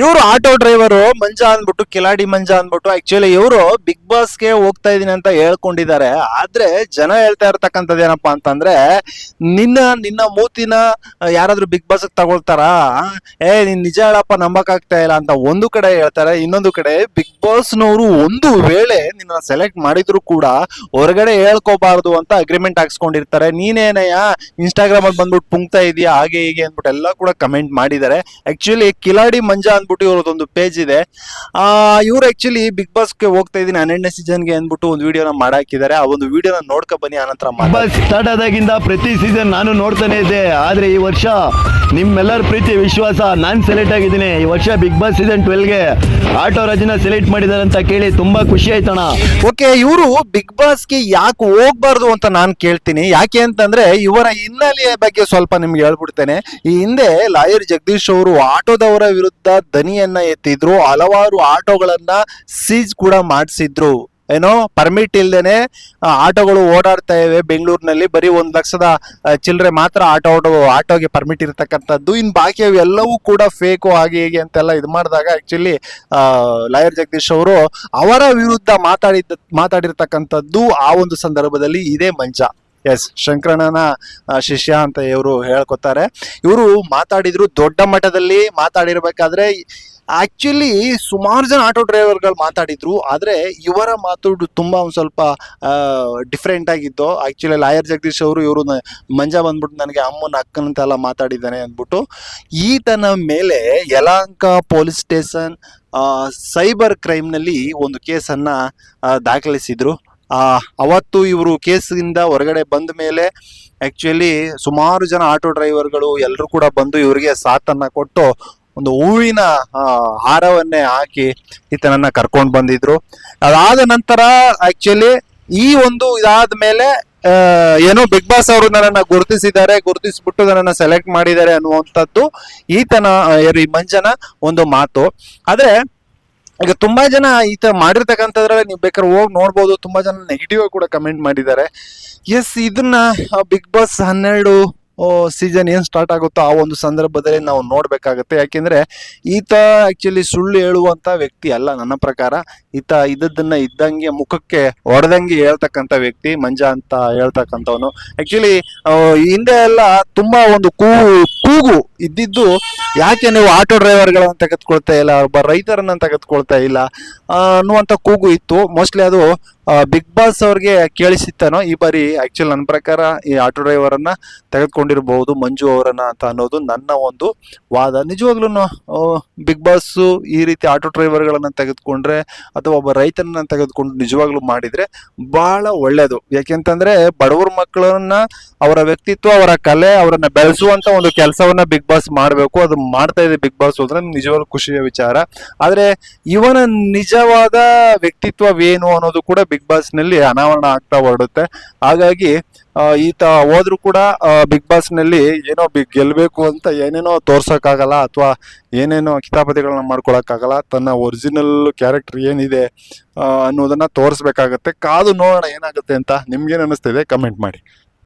ಇವರು auto driver ಮಂಜ ಅಂದ್ಬಿಟ್ಟು, ಕಿಲಾಡಿ ಮಂಜ ಅಂದ್ಬಿಟ್ಟು ಆಕ್ಚುಲಿ ಇವರು ಬಿಗ್ ಬಾಸ್ಗೆ ಹೋಗ್ತಾ ಇದೀನಿ ಅಂತ ಹೇಳ್ಕೊಂಡಿದ್ದಾರೆ. ಆದ್ರೆ ಜನ ಹೇಳ್ತಾ ಇರ್ತಕ್ಕಂಥದ್ದು ಏನಪ್ಪಾ ಅಂತಂದ್ರೆ, ನಿನ್ನ ನಿನ್ನ ಮೂತಿನ ಯಾರಾದ್ರೂ ಬಿಗ್ ಬಾಸ್ ತಗೊಳ್ತಾರಾ? ಏ, ನೀನ್ ನಿಜ ಹೇಳಪ್ಪ ನಂಬಕ್ ಆಗ್ತಾ ಇಲ್ಲ ಅಂತ ಒಂದು ಕಡೆ ಹೇಳ್ತಾರೆ, ಇನ್ನೊಂದು ಕಡೆ ಬಿಗ್ ಬಾಸ್ ನವರು ಒಂದು ವೇಳೆ ನಿನ್ನ ಸೆಲೆಕ್ಟ್ ಮಾಡಿದ್ರು ಕೂಡ ಹೊರಗಡೆ ಹೇಳ್ಕೋಬಾರ್ದು ಅಂತ ಅಗ್ರಿಮೆಂಟ್ ಹಾಕ್ಸ್ಕೊಂಡಿರ್ತಾರೆ. ನೀನೇನಯ್ಯ ಇನ್ಸ್ಟಾಗ್ರಾಮ್ ಅಲ್ಲಿ ಬಂದ್ಬಿಟ್ಟು ಪುಂಕ್ತಾ ಇದೀಯಾ, ಹಾಗೆ ಹೀಗೆ ಅಂದ್ಬಿಟ್ಟು ಎಲ್ಲ ಕೂಡ ಕಮೆಂಟ್ ಮಾಡಿದ್ದಾರೆ. ಆಕ್ಚುಲಿ ಕಿಲಾಡಿ ಮಂಜಾ ಅಂದ್ಬಿಟ್ಟು ಇವ್ರದೊಂದು ಪೇಜ್ ಇದೆ. ಆ, ಇವ್ರು ಆಕ್ಚುಲಿ ಬಿಗ್ ಬಾಸ್ಗೆ ಹೋಗ್ತಾ ಇದೀನಿ ಹನ್ನೆರಡನೇ ಸೀಸನ್ಗೆ ಅಂದ್ಬಿಟ್ಟು ಒಂದು ವಿಡಿಯೋನ ಮಾಡಾಕಿದ್ದಾರೆ. ಆ ಒಂದು ವಿಡಿಯೋನ ನೋಡ್ಕೊ ಬನ್ನಿ, ಆನಂತರ. ಬಸ್ ಸ್ಟಾರ್ಟ್ ಆದಾಗಿಂದ ಪ್ರತಿ ಸೀಸನ್ ನಾನು ನೋಡ್ತಾನೆ ಇದ್ದೆ. ಆದ್ರೆ ಈ ವರ್ಷ ನಿಮ್ಮೆಲ್ಲರ ಪ್ರೀತಿ, ವಿಶ್ವಾಸ, ನಾನು ಸೆಲೆಕ್ಟ್ ಆಗಿದ್ದೀನಿ. ಈ ವರ್ಷ ಬಿಗ್ ಬಾಸ್ ಸೀಸನ್ ಟ್ವೆಲ್ಗೆ ಆಟೋ ರಾಜನ ಸೆಲೆಕ್ಟ್ ಮಾಡಿದ್ದಾರೆ ಅಂತ ಕೇಳಿ ತುಂಬಾ ಖುಷಿ ಆಯ್ತಣ ಓಕೆ ಇವರು ಬಿಗ್ ಬಾಸ್ಗೆ ಯಾಕೆ ಹೋಗ್ಬಾರ್ದು ಅಂತ ನಾನು ಕೇಳ್ತೀನಿ. ಯಾಕೆ ಅಂತಂದ್ರೆ ಇವರ ಹಿನ್ನೆಲೆಯ ಬಗ್ಗೆ ಸ್ವಲ್ಪ ನಿಮ್ಗೆ ಹೇಳ್ಬಿಡ್ತೇನೆ. ಈ ಹಿಂದೆ ಲಾಯರ್ ಜಗದೀಶ್ ಅವರು ಆಟೋದವರ ವಿರುದ್ಧ ದನಿಯನ್ನ ಎತ್ತಿದ್ರು. ಹಲವಾರು ಆಟೋಗಳನ್ನ ಸೀಜ್ ಕೂಡ ಮಾಡಿಸಿದ್ರು. ಏನೋ ಪರ್ಮಿಟ್ ಇಲ್ದೇನೆ ಆಟೋಗಳು ಓಡಾಡ್ತಾ ಇವೆ ಬೆಂಗಳೂರಿನಲ್ಲಿ. ಬರೀ ಒಂದು ಲಕ್ಷದ ಚಿಲ್ಲರೆ ಮಾತ್ರ ಆಟೋ ಆಟೋ ಆಟೋಗೆ ಪರ್ಮಿಟ್ ಇರತಕ್ಕಂಥದ್ದು. ಇನ್ನು ಬಾಕಿ ಎಲ್ಲವೂ ಕೂಡ ಫೇಕು ಆಗಿ ಹೀಗೆ ಅಂತೆಲ್ಲ ಇದು ಮಾಡಿದಾಗ ಆಕ್ಚುಲಿ ಲಾಯರ್ ಜಗದೀಶ್ ಅವರು ಅವರ ವಿರುದ್ಧ ಮಾತಾಡಿದ ಮಾತಾಡಿರ್ತಕ್ಕಂಥದ್ದು ಆ ಒಂದು ಸಂದರ್ಭದಲ್ಲಿ ಇದೇ ಮಂಚ. ಎಸ್ ಶಂಕರಣ್ಣನ ಶಿಷ್ಯ ಅಂತ ಇವರು ಹೇಳ್ಕೊತಾರೆ. ಇವರು ಮಾತಾಡಿದ್ರು ದೊಡ್ಡ ಮಟ್ಟದಲ್ಲಿ ಮಾತಾಡಿರ್ಬೇಕಾದ್ರೆ ಆಕ್ಚುಲಿ ಸುಮಾರು ಜನ ಆಟೋ ಡ್ರೈವರ್ಗಳು ಮಾತಾಡಿದ್ರು, ಆದ್ರೆ ಇವರ ಮಾತು ತುಂಬ ಒಂದು ಸ್ವಲ್ಪ ಡಿಫ್ರೆಂಟ್ ಆಗಿತ್ತು. ಆಕ್ಚುಲಿ ಲಾಯರ್ ಜಗದೀಶ್ ಅವರು ಇವರು ಮಂಜ ಬಂದ್ಬಿಟ್ಟು ನನಗೆ ಅಮ್ಮನ ಅಕ್ಕನಂತೆಲ್ಲ ಮಾತಾಡಿದ್ದಾನೆ ಅಂದ್ಬಿಟ್ಟು, ಈತನ ಮೇಲೆ ಯಲಹಂಕ ಪೊಲೀಸ್ ಸ್ಟೇಷನ್ ಸೈಬರ್ ಕ್ರೈಮ್ನಲ್ಲಿ ಒಂದು ಕೇಸನ್ನು ದಾಖಲಿಸಿದರು. ಅವತ್ತು ಇವರು ಕೇಸಿಂದ ಹೊರಗಡೆ ಬಂದ ಮೇಲೆ ಆಕ್ಚುಲಿ ಸುಮಾರು ಜನ ಆಟೋ ಡ್ರೈವರ್ಗಳು ಎಲ್ಲರೂ ಕೂಡ ಬಂದು ಇವರಿಗೆ ಸಾಥನ್ನು ಕೊಟ್ಟು ಒಂದು ಹೂವಿನ ಹಾರವನ್ನೇ ಹಾಕಿ ಈತನನ್ನ ಕರ್ಕೊಂಡು ಬಂದಿದ್ರು. ಅದಾದ ನಂತರ ಆಕ್ಚುಲಿ ಈ ಒಂದು ಇದಾದ ಮೇಲೆ ಏನೋ ಬಿಗ್ ಬಾಸ್ ಅವರು ನನ್ನನ್ನ ಗುರುತಿಸಿದ್ದಾರೆ, ಗುರುತಿಸ್ಬಿಟ್ಟು ನನ್ನನ್ನು ಸೆಲೆಕ್ಟ್ ಮಾಡಿದ್ದಾರೆ ಅನ್ನುವಂಥದ್ದು ಈತನ ಮಂಜನ ಒಂದು ಮಾತು. ಆದ್ರೆ, ಈಗ ತುಂಬಾ ಜನ ಈತ ಮಾಡಿರ್ತಕ್ಕಂಥದ್ರಲ್ಲಿ ನೀವು ಬೇಕಾದ್ರೆ ಹೋಗಿ ನೋಡ್ಬೋದು, ತುಂಬಾ ಜನ ನೆಗೆಟಿವ್ ಕೂಡ ಕಮೆಂಟ್ ಮಾಡಿದ್ದಾರೆ. ಎಸ್ ಇದನ್ನ ಬಿಗ್ ಬಾಸ್ ಹನ್ನೆರಡು ಸೀಸನ್ ಏನು ಸ್ಟಾರ್ಟ್ ಆಗುತ್ತೋ ಆ ಒಂದು ಸಂದರ್ಭದಲ್ಲಿ ನಾವು ನೋಡಬೇಕಾಗುತ್ತೆ. ಯಾಕೆಂದ್ರೆ ಈತ ಆ್ಯಕ್ಚುಲಿ ಸುಳ್ಳು ಹೇಳುವಂತ ವ್ಯಕ್ತಿ ಅಲ್ಲ ನನ್ನ ಪ್ರಕಾರ. ಈತ ಇದ್ದದ್ದನ್ನು ಇದ್ದಂಗೆ ಮುಖಕ್ಕೆ ಹೊಡೆದಂಗೆ ಹೇಳ್ತಕ್ಕಂಥ ವ್ಯಕ್ತಿ, ಮಂಜ ಅಂತ ಹೇಳ್ತಕ್ಕಂಥವನು. ಆ್ಯಕ್ಚುಲಿ ಹಿಂದೆ ಎಲ್ಲ ತುಂಬಾ ಒಂದು ಕೂಗು ಕೂಗು ಇದ್ದಿದ್ದು ಯಾಕೆ ನೀವು ಆಟೋ ಡ್ರೈವರ್ಗಳನ್ನು ತೆಗೆದುಕೊಳ್ತಾ ಇಲ್ಲ, ಒಬ್ಬ ರೈತರನ್ನು ತೆಗೆದುಕೊಳ್ತಾ ಇಲ್ಲ ಅನ್ನುವಂಥ ಕೂಗು ಇತ್ತು. ಮೋಸ್ಟ್ಲಿ ಅದು ಬಿಗ್ ಬಾಸ್ ಅವ್ರಿಗೆ ಕೇಳಿಸಿತ್ತನೋ ಈ ಬಾರಿ ಆ್ಯಕ್ಚುಲಿ ನನ್ನ ಪ್ರಕಾರ ಈ ಆಟೋ ಡ್ರೈವರನ್ನು ತೆಗೆದುಕೊಂಡಿರಬಹುದು ಮಂಜು ಅವರನ್ನ ಅಂತ ಅನ್ನೋದು ನನ್ನ ಒಂದು ವಾದ. ನಿಜವಾಗ್ಲೂ ಬಿಗ್ ಬಾಸ್ ಈ ರೀತಿ ಆಟೋ ಡ್ರೈವರ್ಗಳನ್ನು ತೆಗೆದುಕೊಂಡ್ರೆ ಅಥವಾ ಒಬ್ಬ ರೈತನನ್ನ ತೆಗೆದುಕೊಂಡು ನಿಜವಾಗ್ಲೂ ಮಾಡಿದ್ರೆ ಬಹಳ ಒಳ್ಳೇದು. ಯಾಕೆಂತಂದ್ರೆ ಬಡವರ ಮಕ್ಕಳನ್ನ ಅವರ ವ್ಯಕ್ತಿತ್ವ, ಅವರ ಕಲೆ, ಅವರನ್ನ ಬೆಳೆಸುವಂತ ಒಂದು ಕೆಲಸವನ್ನ ಬಿಗ್ ಬಾಸ್ ಮಾಡಬೇಕು. ಅದು ಮಾಡ್ತಾ ಇದೆ ಬಿಗ್ ಬಾಸ್ ಅಂದ್ರೆ ನಿಜವಾಗ್ಲೂ ಖುಷಿಯ ವಿಚಾರ. ಆದ್ರೆ ಇವನ ನಿಜವಾದ ವ್ಯಕ್ತಿತ್ವವೇನು ಅನ್ನೋದು ಕೂಡ ಬಿಗ್ ಬಾಸ್ನಲ್ಲಿ ಅನಾವರಣ ಆಗ್ತಾ ಹೊರಡುತ್ತೆ. ಹಾಗಾಗಿ ಈತ ಹೋದ್ರು ಕೂಡ ಬಿಗ್ ಬಾಸ್ನಲ್ಲಿ ಏನೋ ಬಿಗ್ ಗೆಲ್ಬೇಕು ಅಂತ ಏನೇನೋ ತೋರ್ಸೋಕ್ಕಾಗಲ್ಲ ಅಥವಾ ಏನೇನೋ ಕಿತಾಪತಿಗಳನ್ನ ಮಾಡ್ಕೊಳಕ್ಕಾಗಲ್ಲ. ತನ್ನ ಒರಿಜಿನಲ್ ಕ್ಯಾರೆಕ್ಟರ್ ಏನಿದೆ ಅನ್ನೋದನ್ನ ತೋರಿಸ್ಬೇಕಾಗತ್ತೆ. ಕಾದು ನೋಡೋಣ ಏನಾಗುತ್ತೆ ಅಂತ ನಿಮ್ಗೇನು ಅನಿಸ್ತಿದೆ? ಕಮೆಂಟ್ ಮಾಡಿ.